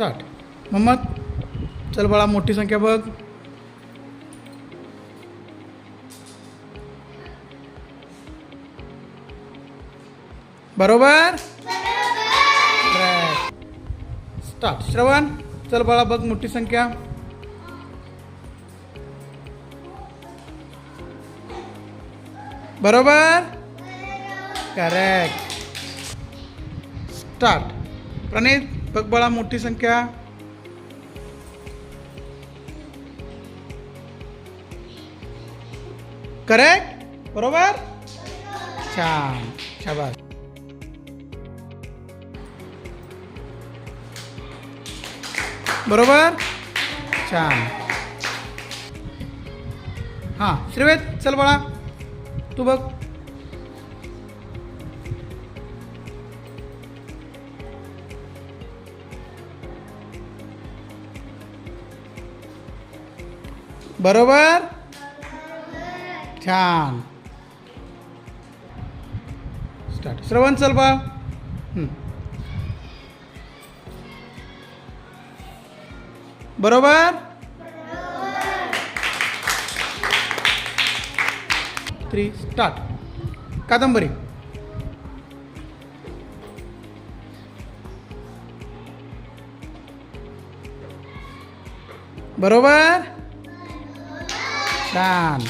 Start Mohammed चल बाळा मोठी संख्या बघ. बरोबर? स्टार्ट श्रवण चल बाळा बघ मोठी संख्या. बरोबर? करेक्ट स्टार्ट प्रणित बघ बाळा मोठी संख्या. करेक्ट बरोबर? छान. शाबास. बरोबर? छान. हां श्रीवेद चल बाळा. तू बघ. बरोबर? छान. स्टार्ट श्रवण चल बा. बरोबर? थ्री स्टार्ट कादंबरी. बरोबर? छान